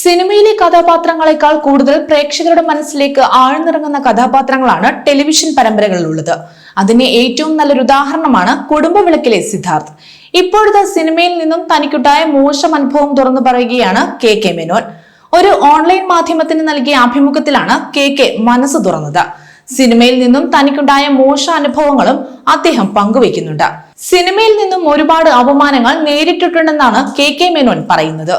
സിനിമയിലെ കഥാപാത്രങ്ങളെക്കാൾ കൂടുതൽ പ്രേക്ഷകരുടെ മനസ്സിലേക്ക് ആഴ്ന്നിറങ്ങുന്ന കഥാപാത്രങ്ങളാണ് ടെലിവിഷൻ പരമ്പരകളിലുള്ളത്. അതിന് ഏറ്റവും നല്ലൊരു ഉദാഹരണമാണ് കുടുംബവിളക്കിലെ സിദ്ധാർത്ഥ്. ഇപ്പോഴത്തെ സിനിമയിൽ നിന്നും തനിക്കുണ്ടായ മോശം അനുഭവം തുറന്നു പറയുകയാണ് കെ കെ മേനോൻ. ഒരു ഓൺലൈൻ മാധ്യമത്തിന് നൽകിയ അഭിമുഖത്തിലാണ് കെ കെ മനസ്സ് തുറന്നത്. സിനിമയിൽ നിന്നും തനിക്കുണ്ടായ മോശ അനുഭവങ്ങളും അദ്ദേഹം പങ്കുവെക്കുന്നുണ്ട് സിനിമയിൽ നിന്നും ഒരുപാട് അപമാനങ്ങൾ നേരിട്ടിട്ടുണ്ടെന്നാണ് കെ കെ മേനോൻ പറയുന്നത്.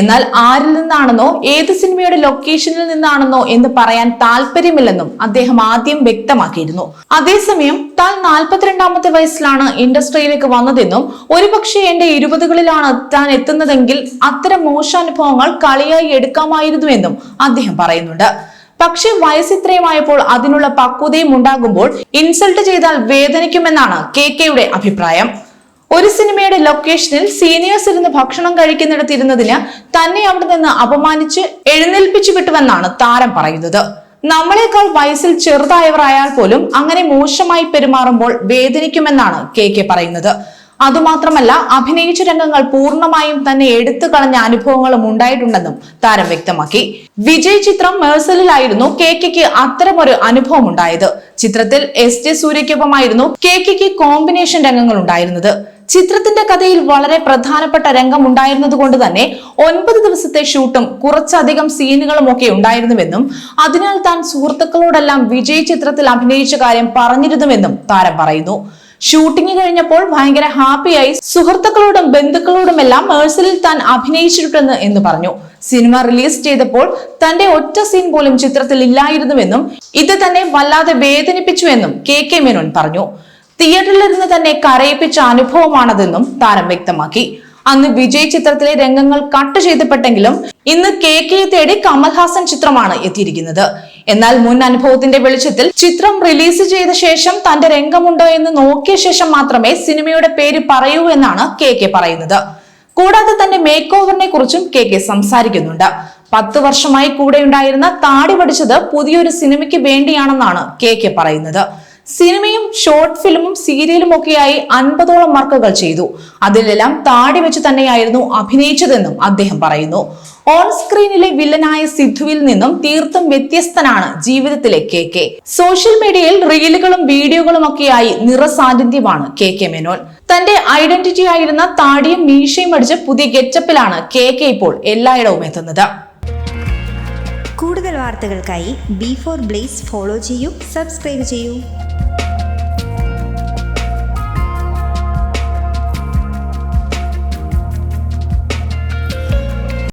എന്നാൽ ആരിൽ നിന്നാണെന്നോ ഏത് സിനിമയുടെ ലൊക്കേഷനിൽ നിന്നാണെന്നോ എന്ന് പറയാൻ താല്പര്യമില്ലെന്നും അദ്ദേഹം ആദ്യം വ്യക്തമാക്കിയിരുന്നു. അതേസമയം താൻ നാൽപ്പത്തിരണ്ടാമത്തെ വയസ്സിലാണ് ഇൻഡസ്ട്രിയിലേക്ക് വന്നതെന്നും ഒരുപക്ഷെ എന്റെ ഇരുപതുകളിലാണ് താൻ എത്തുന്നതെങ്കിൽ അത്തരം മോശാനുഭവങ്ങൾ കളിയായി എടുക്കാമായിരുന്നുവെന്നും അദ്ദേഹം പറയുന്നുണ്ട്. പക്ഷെ വയസ്സ് ഇത്രയുമായപ്പോൾ അതിനുള്ള പക്വതയും ഉണ്ടാകുമ്പോൾ ഇൻസൾട്ട് ചെയ്താൽ വേദനിക്കുമെന്നാണ് കെ കെയുടെ അഭിപ്രായം. ഒരു സിനിമയുടെ ലൊക്കേഷനിൽ സീനിയേഴ്സ് ഇരുന്ന് ഭക്ഷണം കഴിക്കുന്നിടത്തിരുന്നതിന് തന്നെ അവിടെ നിന്ന് അപമാനിച്ച് എഴുന്നേൽപ്പിച്ചു വിട്ടുവെന്നാണ് താരം പറയുന്നത്. നമ്മളെക്കാൾ വയസ്സിൽ ചെറുതായവർ ആയാൽ പോലും അങ്ങനെ മോശമായി പെരുമാറുമ്പോൾ വേദനിക്കുമെന്നാണ് കെ കെ പറയുന്നത്. അതുമാത്രമല്ല അഭിനയിച്ച രംഗങ്ങൾ പൂർണമായും തന്നെ എടുത്തു കളഞ്ഞ അനുഭവങ്ങളും ഉണ്ടായിട്ടുണ്ടെന്നും താരം വ്യക്തമാക്കി. വിജയ് ചിത്രം മേഴ്സലിലായിരുന്നു കെ കെക്ക് അത്തരമൊരു അനുഭവം ഉണ്ടായത് ചിത്രത്തിൽ എസ് ജെ സൂര്യയ്ക്കൊപ്പമായിരുന്നു കെ കെക്ക് കോമ്പിനേഷൻ രംഗങ്ങൾ ഉണ്ടായിരുന്നത്. ചിത്രത്തിന്റെ കഥയിൽ വളരെ പ്രധാനപ്പെട്ട രംഗം ഉണ്ടായിരുന്നതുകൊണ്ട് തന്നെ ഒൻപത് ദിവസത്തെ ഷൂട്ടും കുറച്ചധികം സീനുകളും ഒക്കെ ഉണ്ടായിരുന്നുവെന്നും അതിനാൽ താൻ സുഹൃത്തുക്കളോടെല്ലാം വിജയ് ചിത്രത്തിൽ അഭിനയിച്ച കാര്യം പറഞ്ഞിരുന്നുവെന്നും താരം പറയുന്നു. ഷൂട്ടിംഗ് കഴിഞ്ഞപ്പോൾ ഭയങ്കര ഹാപ്പിയായി സുഹൃത്തുക്കളോടും ബന്ധുക്കളോടും എല്ലാം മേഴ്സലിൽ താൻ അഭിനയിച്ചിട്ടുണ്ടെന്ന് എന്ന് പറഞ്ഞു. സിനിമ റിലീസ് ചെയ്തപ്പോൾ തന്റെ ഒറ്റ സീൻ പോലും ചിത്രത്തിൽ ഇല്ലായിരുന്നുവെന്നും ഇത് തന്നെ വല്ലാതെ വേദനിപ്പിച്ചുവെന്നും കെ കെ മേനോൻ പറഞ്ഞു. തിയേറ്ററിലിരുന്ന് തന്നെ കരയിപ്പിച്ച അനുഭവമാണതെന്നും താരം വ്യക്തമാക്കി. അന്ന് വിജയ് ചിത്രത്തിലെ രംഗങ്ങൾ കട്ട് ചെയ്തപ്പെട്ടെങ്കിലും ഇന്ന് കെ കെ തേടി കമൽഹാസൻ ചിത്രമാണ് എത്തിയിരിക്കുന്നത്. എന്നാൽ മുൻ അനുഭവത്തിന്റെ വെളിച്ചത്തിൽ ചിത്രം റിലീസ് ചെയ്ത ശേഷം തന്റെ രംഗമുണ്ടോ എന്ന് നോക്കിയ ശേഷം മാത്രമേ സിനിമയുടെ പേര് പറയൂ എന്നാണ് കെ കെ പറയുന്നത്. കൂടാതെ തന്റെ മേക്ക് ഓവറിനെ കുറിച്ചും കെ കെ സംസാരിക്കുന്നുണ്ട്. പത്ത് വർഷമായി കൂടെയുണ്ടായിരുന്ന താടി പഠിച്ചത് പുതിയൊരു സിനിമയ്ക്ക് വേണ്ടിയാണെന്നാണ് കെ കെ പറയുന്നത്. സിനിമയും ഷോർട്ട് ഫിലിമും സീരിയലും ഒക്കെയായി അൻപതോളം വർക്കുകൾ ചെയ്തു. അതിലെല്ലാം താടി വെച്ച് തന്നെയായിരുന്നു അഭിനയിച്ചതെന്നും അദ്ദേഹം പറയുന്നു. ഓൺ സ്ക്രീനിലെ വില്ലനായ സിദ്ധുവിൽ നിന്നും തീർത്തും വ്യത്യസ്തനാണ് ജീവിതത്തിലെ കെ കെ. സോഷ്യൽ മീഡിയയിൽ റീലുകളും വീഡിയോകളും ഒക്കെയായി നിറസാന്നിധ്യമാണ് കെ കെ മേനോൻ. തന്റെ ഐഡന്റിറ്റി ആയിരുന്ന താടിയും മീശയും അടിച്ച് പുതിയ ഗെറ്റപ്പിലാണ് കെ കെ ഇപ്പോൾ എല്ലായിടവും എത്തുന്നത്. കൂടുതൽ വാർത്തകൾക്കായി ബി ഫോർ ബ്ലേസ് ഫോളോ ചെയ്യൂ സബ്സ്ക്രൈബ് ചെയ്യൂ.